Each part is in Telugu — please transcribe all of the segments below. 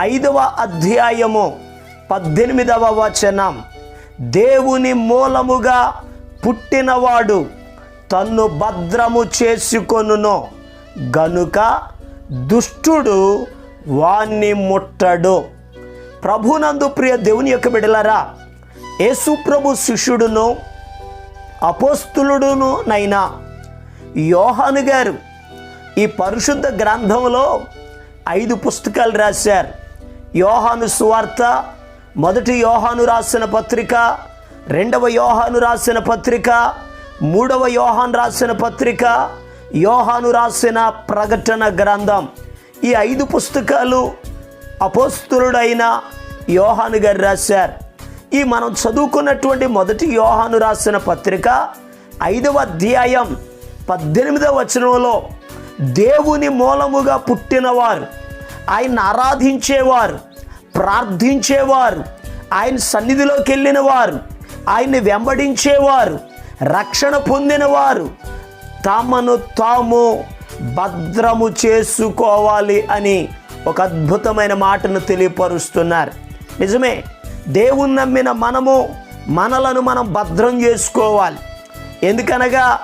ఐదవ అధ్యాయము పద్దెనిమిదవ వచనం. దేవుని మూలముగా పుట్టినవాడు తన్ను భద్రము చేసుకొనును. గనుక దుష్టుడు వాణ్ణి ముట్టడు. ప్రభునందు ప్రియ దేవుని యొక్క బిడలరా యేసుప్రభు శిష్యుడును అపోస్తులుడును నైనా యోహాను గారు ఈ పరిశుద్ధ గ్రంథంలో ఐదు పుస్తకాలు రాశారు. యోహాను సువార్త మొదటి యోహాను రాసిన పత్రిక రెండవ యోహాను రాసిన పత్రిక మూడవ యోహాను రాసిన పత్రిక యోహాను రాసిన ప్రకటన గ్రంథం. ఈ ఐదు పుస్తకాలు అపోస్తులుడైన యోహాను గారు రాశారు. ఈ మనం చదువుకున్నటువంటి మొదటి యోహాను రాసిన పత్రిక ఐదవ అధ్యాయం పద్దెనిమిదవ వచనంలో దేవుని మూలముగా పుట్టినవారు ఆయన ఆరాధించేవారు ప్రార్థించేవారు. ఆయన సన్నిధిలోకి వెళ్ళిన వారు ఆయన్ని వెంబడించేవారు. రక్షణ పొందినవారు. తమను తాము భద్రము చేసుకోవాలి అని ఒక అద్భుతమైన మాటను తెలియపరుస్తున్నారు. నిజమే దేవుని నమ్మిన మనము మనలను మనం భద్రం చేసుకోవాలి. ఎందుకనగా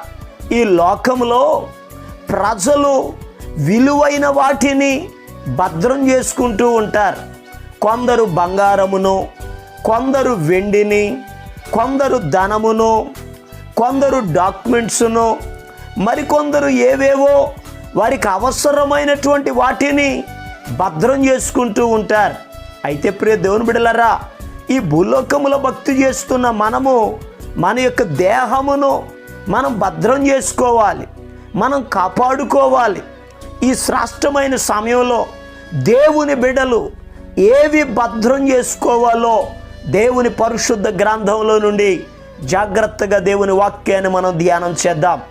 ఈ లోకంలో ప్రజలు విలువైన వాటిని భద్రం చేసుకుంటూ ఉంటారు. కొందరు బంగారమును కొందరు వెండిని కొందరు ధనమును కొందరు డాక్యుమెంట్స్ను మరికొందరు ఏవేవో వారికి అవసరమైనటువంటి వాటిని భద్రం చేసుకుంటూ ఉంటారు. అయితే ప్రియ దేవుని బిడలరా ఈ భూలోకములో భక్తి చేస్తున్న మనము మన యొక్క దేహమును మనం భద్రం చేసుకోవాలి మనం కాపాడుకోవాలి. ఈ శ్రాష్టమైన సమయంలో దేవుని బిడలు ఏవి భద్రం చేసుకోవాలో దేవుని పరిశుద్ధ గ్రంథంలో నుండి జాగ్రత్తగా దేవుని వాక్యాన్ని మనం ధ్యానం చేద్దాం.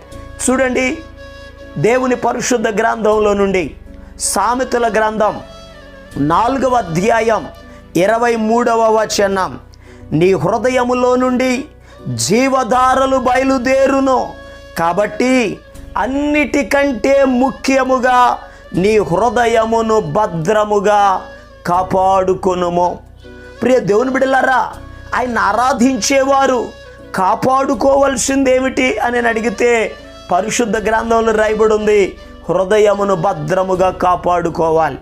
చూడండి దేవుని పరిశుద్ధ గ్రంథంలో నుండి సామెతల గ్రంథం నాలుగవ అధ్యాయం ఇరవై మూడవ వచనం. నీ హృదయములో నుండి జీవధారలు బయలుదేరును కాబట్టి అన్నిటికంటే ముఖ్యముగా నీ హృదయమును భద్రముగా కాపాడుకొనుము. ప్రియ దేవుని బిడ్డలారా ఆయన ఆరాధించేవారు కాపాడుకోవలసిందేమిటి అని అడిగితే పరిశుద్ధ గ్రంథంలో రాయబడి ఉంది హృదయమును భద్రముగా కాపాడుకోవాలి.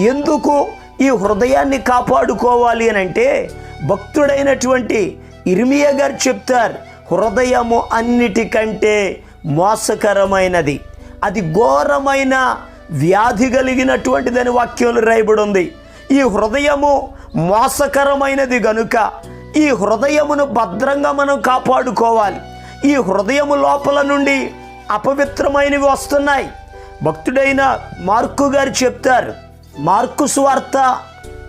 ఎందుకు ఈ హృదయాన్ని కాపాడుకోవాలి అని అంటే భక్తుడైనటువంటి ఇర్మియ గారు చెప్తారు హృదయము అన్నిటికంటే మోసకరమైనది. అది ఘోరమైన వ్యాధి కలిగినటువంటిదని వాక్యంలో రాయబడి ఉంది ఈ హృదయము మోసకరమైనది గనుక ఈ హృదయమును భద్రంగా మనం కాపాడుకోవాలి. ఈ హృదయము లోపల నుండి అపవిత్రమైనవి వస్తున్నాయి. భక్తుడైన మార్కు గారు చెప్తారు. మార్కు స్వార్త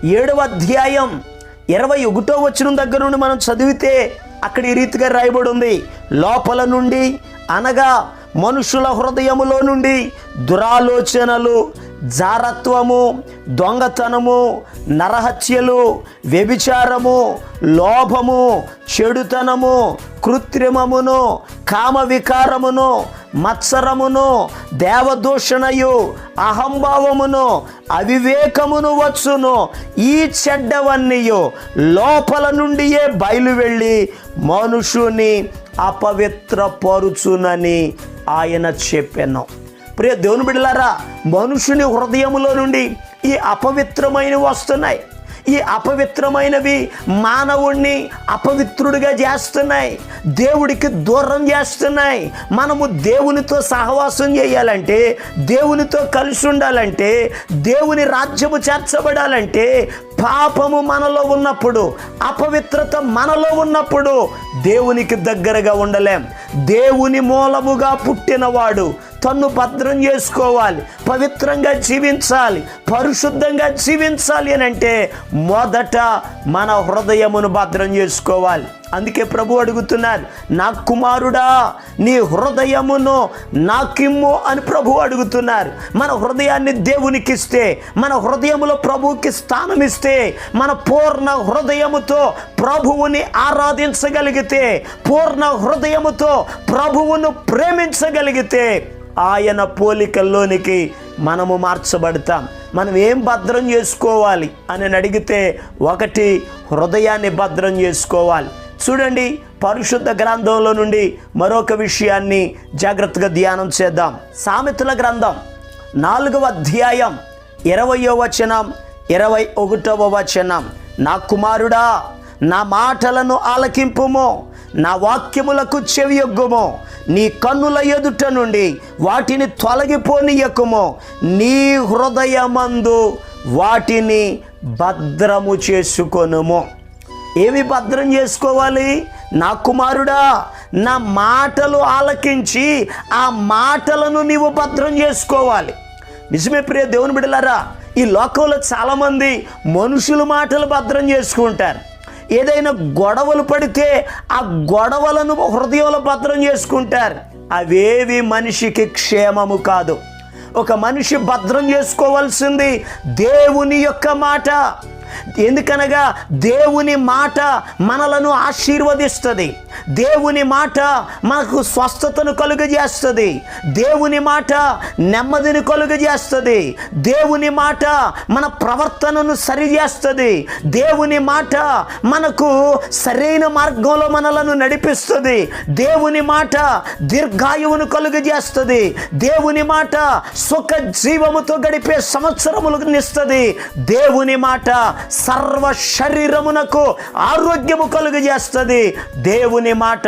ఏడవ అధ్యాయం ఇరవై ఒకటో వచ్చిన దగ్గర నుండి మనం చదివితే అక్కడ ఈ రీతిగా రాయబడి ఉంది లోపల నుండి అనగా మనుషుల హృదయములో నుండి దురాలోచనలు జారత్వము దొంగతనము నరహత్యలు వ్యభిచారము లోభము చెడుతనము కృత్రిమమును కామవికారమును మత్సరమును దేవదూషణయు అహంభావమును అవివేకమును వచ్చును. ఈ చెడ్డవన్నీయు లోపల నుండియే బయలు వెళ్ళి మనుషుని అపవిత్రపరుచునని ఆయన చెప్పాను. ప్రియ దేవుని బిడ్డలారా మనుషుని హృదయములో నుండి ఈ అపవిత్రమైనవి వస్తున్నాయి. ఈ అపవిత్రమైనవి మానవుణ్ణి అపవిత్రుడిగా చేస్తున్నాయి. దేవుడికి దూరం చేస్తున్నాయి. మనము దేవునితో సహవాసం చేయాలంటే దేవునితో కలిసి ఉండాలంటే దేవుని రాజ్యము చేర్చబడాలంటే పాపము మనలో ఉన్నప్పుడు అపవిత్రత మనలో ఉన్నప్పుడు దేవునికి దగ్గరగా ఉండలేం. దేవుని మూలముగా పుట్టినవాడు తన్ను భద్రం చేసుకోవాలి పవిత్రంగా జీవించాలి పరిశుద్ధంగా జీవించాలి అని అంటే మొదట మన హృదయమును భద్రం చేసుకోవాలి. అందుకే ప్రభు అడుగుతున్నారు నా కుమారుడా నీ హృదయమును నాకిమ్ము అని ప్రభు అడుగుతున్నారు. మన హృదయాన్ని దేవునికి ఇస్తే మన హృదయములో ప్రభువుకి స్థానం ఇస్తే మన పూర్ణ హృదయముతో ప్రభువుని ఆరాధించగలిగితే పూర్ణ హృదయముతో ప్రభువును ప్రేమించగలిగితే ఆయన పోలికల్లోనికి మనము మార్చబడతాం. మనం ఏం భద్రం చేసుకోవాలి అని అడిగితే ఒకటి హృదయాన్ని భద్రం చేసుకోవాలి. చూడండి పరిశుద్ధ గ్రంథంలో నుండి మరొక విషయాన్ని జాగ్రత్తగా ధ్యానం చేద్దాం. సామెతల గ్రంథం నాలుగవ అధ్యాయం ఇరవయో వచనం ఇరవై ఒకటవ వచనం. నా కుమారుడా నా మాటలను ఆలకింపుము. నా వాక్యములకు చెవియొగ్గుము నీ కన్నుల ఎదుట నుండి వాటిని తొలగిపోనీయకుము. నీ హృదయమందు వాటిని భద్రము చేసుకొనుము. ఏమి భద్రం చేసుకోవాలి? నా కుమారుడా నా మాటలు ఆలకించి ఆ మాటలను నీవు భద్రం చేసుకోవాలి. నిజమే ప్రియ దేవుని బిడలారా ఈ లోకంలో చాలామంది మనుషుల మాటలు భద్రం చేసుకుంటారు. ఏదైనా గొడవలు పడితే ఆ గొడవలను హృదయంలో భద్రం చేసుకుంటారు. అవేవి మనిషికి క్షేమము కాదు. ఒక మనిషి భద్రం చేసుకోవాల్సింది దేవుని యొక్క మాట. ఎందుకనగా దేవుని మాట మనలను ఆశీర్వదిస్తుంది. దేవుని మాట మనకు స్వస్థతను కలుగజేస్తుంది. దేవుని మాట నెమ్మదిని కలుగజేస్తుంది. దేవుని మాట మన ప్రవర్తనను సరిచేస్తుంది. దేవుని మాట మనకు సరైన మార్గంలో మనలను నడిపిస్తుంది. దేవుని మాట దీర్ఘాయువును కలుగజేస్తుంది. దేవుని మాట సుఖ జీవముతో గడిపే సంవత్సరములు నిస్తుంది. దేవుని మాట సర్వ శరీరమునకు ఆరోగ్యము కలుగజేస్తుంది. దేవుని మాట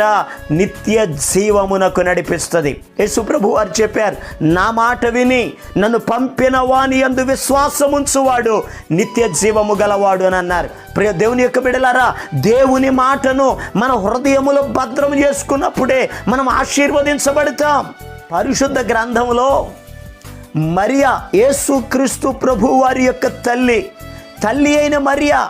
నిత్య జీవమునకు నడిపిస్తుంది. యేసుప్రభు వారు చెప్పారు నా మాట విని నన్ను పంపిన వాని అందు విశ్వాసముంచువాడు నిత్య జీవము గలవాడు అని అన్నారు. ప్రియ దేవుని యొక్క బిడలారా దేవుని మాటను మన హృదయములో భద్రం చేసుకున్నప్పుడే మనం ఆశీర్వదించబడతాం. పరిశుద్ధ గ్రంథంలో మరియా యేసుక్రీస్తు ప్రభు వారి యొక్క తల్లి తల్లి అయిన మరియా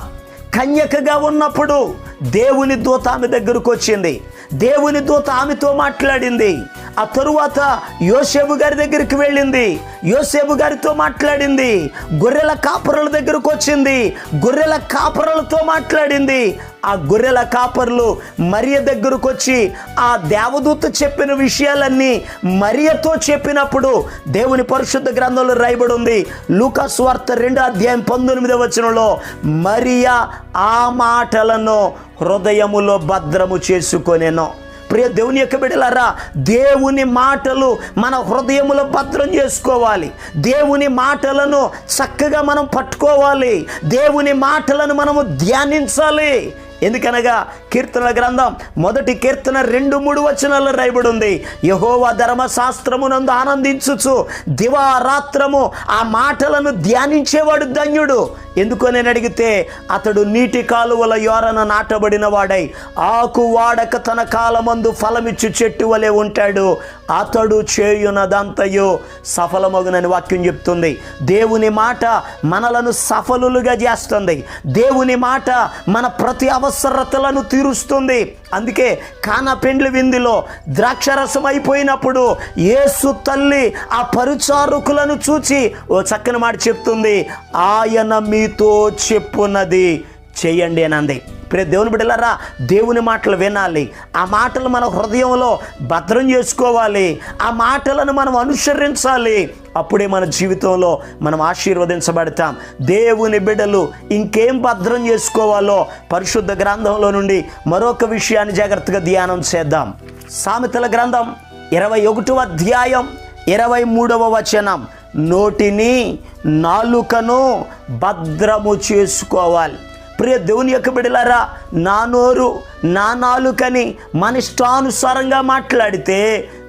కన్యకగా ఉన్నప్పుడు దేవుని దూత ఆమె దగ్గరకు వచ్చింది. దేవుని దూత ఆమెతో మాట్లాడింది. ఆ తరువాత యోసేపు గారి దగ్గరికి వెళ్ళింది. యోసేపు గారితో మాట్లాడింది. గొర్రెల కాపరుల దగ్గరకు వచ్చింది. గొర్రెల కాపరులతో మాట్లాడింది. ఆ గొర్రెల కాపరులు మరియ దగ్గరకు వచ్చి ఆ దేవదూత చెప్పిన విషయాలన్నీ మరియతో చెప్పినప్పుడు దేవుని పరిశుద్ధ గ్రంథంలో రాయబడి ఉంది లూకాస్ వార్త రెండో అధ్యాయం పంతొమ్మిదవ వచనంలో మరియా ఆ మాటలను హృదయములో భద్రము చేసుకొనేను. ప్రియ దేవుని యొక్క బిడలారా దేవుని మాటలు మన హృదయములో భద్రం చేసుకోవాలి. దేవుని మాటలను చక్కగా మనం పట్టుకోవాలి. దేవుని మాటలను మనము ధ్యానించాలి. ఎందుకనగా కీర్తన గ్రంథం మొదటి కీర్తన రెండు మూడు వచనాల్లో రాయబడి ఉంది యహోవ ధర్మశాస్త్రమునందు ఆనందించుచు దివారాత్రము ఆ మాటలను ధ్యానించేవాడు ధన్యుడు. ఎందుకు నేను అడిగితే అతడు నీటి కాలువల యోరన నాటబడిన వాడై ఆకు వాడక తన కాలమందు ఫలమిచ్చు చెట్టు వలె ఉంటాడు. అతడు చేయునదంతయు సఫలమగునని వాక్యం చెప్తుంది. దేవుని మాట మనలను సఫలులుగా చేస్తుంది. దేవుని మాట మన ప్రతి అవసరతలను తీరుస్తుంది. అందుకే కాన పెండ్లి విందులో ద్రాక్షరసం అయిపోయినప్పుడు యేసు తల్లి ఆ పరిచారకులను చూచి ఓ చక్కని మాట చెప్తుంది. ఆయన నీతో చెప్పున్నది చేయండి అని అంది. ప్రే దేవుని బిడ్డలారా దేవుని మాటలు వినాలి. ఆ మాటలు మన హృదయంలో భద్రం చేసుకోవాలి. ఆ మాటలను మనం అనుసరించాలి. అప్పుడే మన జీవితంలో మనం ఆశీర్వదించబడతాం. దేవుని బిడ్డలు ఇంకేం భద్రం చేసుకోవాలో పరిశుద్ధ గ్రంథంలో నుండి మరొక విషయాన్ని జాగ్రత్తగా ధ్యానం చేద్దాం. సామెతల గ్రంథం ఇరవై ఒకటవ అధ్యాయం ఇరవై మూడవ వచనం. నోటిని నాలుకను భద్రము చేసుకోవాలి. ప్రియ దేవుని యొక్క బిడలారా నా నోరు నా నాలుకని మన ఇష్టానుసారంగా మాట్లాడితే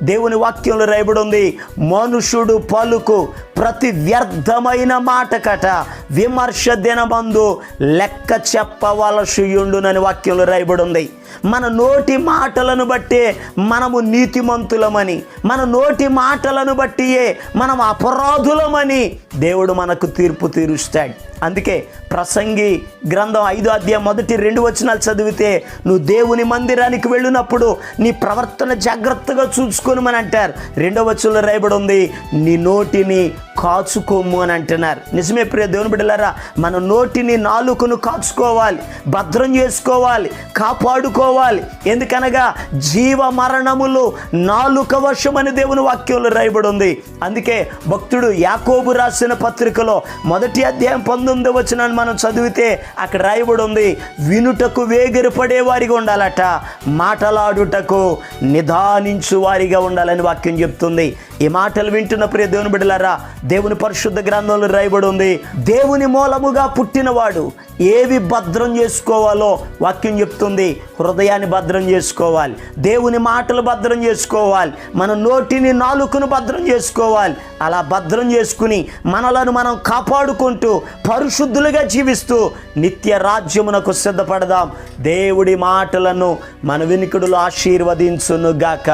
దేవుని వాక్యంలో రాయబడి ఉంది మనుషుడు పలుకు ప్రతి వ్యర్థమైన మాట కట విమర్శ దినబందు లెక్క చెప్పవలసియుండునని వాక్యంలో రాయబడి ఉంది మన నోటి మాటలను బట్టే మనము నీతిమంతులమని మన నోటి మాటలను బట్టియే మనం అపరాధులమని దేవుడు మనకు తీర్పు తీరుస్తాడు. అందుకే ప్రసంగి గ్రంథం ఐదో అధ్యాయం మొదటి రెండు వచనాలు చదివితే నువ్వు దేవుని మందిరానికి వెళ్ళినప్పుడు నీ ప్రవర్తన జాగ్రత్తగా చూసుకోమని అంటారు. రెండో వచనంలో రాయబడి ఉంది నీ నోటిని కాచుకోము అని అంటున్నారు. నిజమే ప్రియ దేవుని బిడ్డలారా మన నోటిని నాలుకను కాచుకోవాలి భద్రం చేసుకోవాలి కాపాడుకోవాలి. ఎందుకనగా జీవ మరణములు నాలుక వశమని దేవుని వాక్యంలో రాయబడి ఉంది. అందుకే భక్తుడు యాకోబు రాసిన పత్రికలో మొదటి అధ్యాయం పంతొమ్మిది వచ్చిన మనం చదివితే అక్కడ రాయబడి ఉంది వినుటకు వేగిరి పడే వారిగా ఉండాలట మాటలాడుటకు నిదానించు వారిగా ఉండాలని వాక్యం చెప్తుంది. ఈ మాటలు వింటున్న ప్రియ దేవుని బిడ్డలారా దేవుని పరిశుద్ధ గ్రంథంలో రాయబడి ఉంది. దేవుని మూలముగా పుట్టినవాడు ఏవి భద్రం చేసుకోవాలో వాక్యం చెప్తుంది. హృదయాన్ని భద్రం చేసుకోవాలి. దేవుని మాటలు భద్రం చేసుకోవాలి. మన నోటిని నాలుకను భద్రం చేసుకోవాలి. అలా భద్రం చేసుకుని మనలను మనం కాపాడుకుంటూ పరిశుద్ధులుగా జీవిస్తూ నిత్య రాజ్యమునకు సిద్ధపడదాం. దేవుడి మాటలను మన వినికుడులు ఆశీర్వదించునుగాక.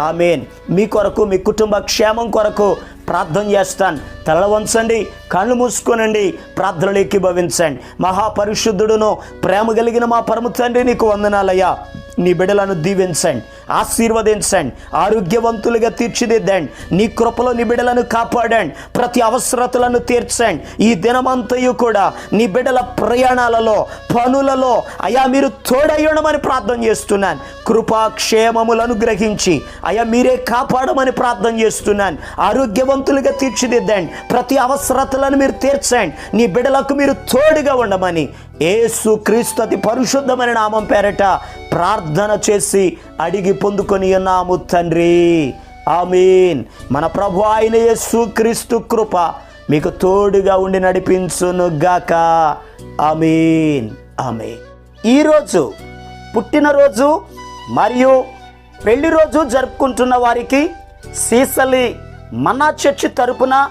ఆమెన్. మీ కొరకు మీ కుటుంబ క్షేమం కొరకు ప్రార్థన చేస్తాను. తెల్లవంచండి కళ్ళు మూసుకోనండి ప్రార్థనలు ఎక్కిభవించండి మహాపరిశుద్ధుడును ప్రేమ కలిగిన మా పరమ తండ్రి నీకు వందనాలయ్యా. నీ బిడ్డలను దీవించండి ఆశీర్వదించండి ఆరోగ్యవంతులుగా తీర్చిదిద్దండి. నీ కృపలో నీ బిడ్డలను కాపాడండి ప్రతి అవసరతలను తీర్చండి. ఈ దినమంతయు కూడా నీ బిడ్డల ప్రయాణాలలో పనులలో అయా మీరు తోడయ్యడమని ప్రార్థన చేస్తున్నాను. కృపాక్షేమములను గ్రహించి అయా మీరే కాపాడమని ప్రార్థన చేస్తున్నాను. ఆరోగ్యవంతులుగా తీర్చిదిద్దండి. ప్రతి అవసరతలను మీరు తీర్చండి. నీ బిడ్డలకు మీరు తోడుగా ఉండమని. ఏసు క్రీస్తు అతి పరిశుద్ధమైన నామం పేరట ప్రార్థన చేసి అడిగి పొందుకొని ఉన్నాము తండ్రి. ఆమీన్. మన ప్రభు ఆయన యేసు క్రీస్తు కృప మీకు తోడుగా ఉండి నడిపించును గాక. ఆమీన్. ఆమీన్. ఈరోజు పుట్టినరోజు మరియు పెళ్ళి రోజు జరుపుకుంటున్న వారికి సీసలి మన్నా చర్చి తరపున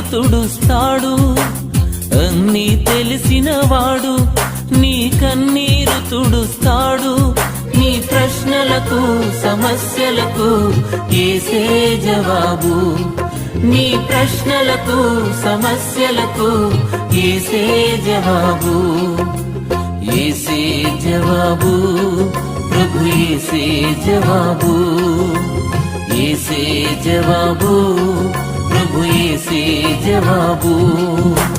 తుడుస్తాడు. అన్నీ తెలిసినవాడు నీ కన్నీరు తుడుస్తాడు. నీ ప్రశ్నలకు సమస్యలకు ఏసే జవాబు. నీ ప్రశ్నలకు సమస్యలకు ఏసే జవాబు. ఏసే జవాబు ప్రభు ఏసే జవాబు. ఏసే జవాబు ప్రభు జవాబు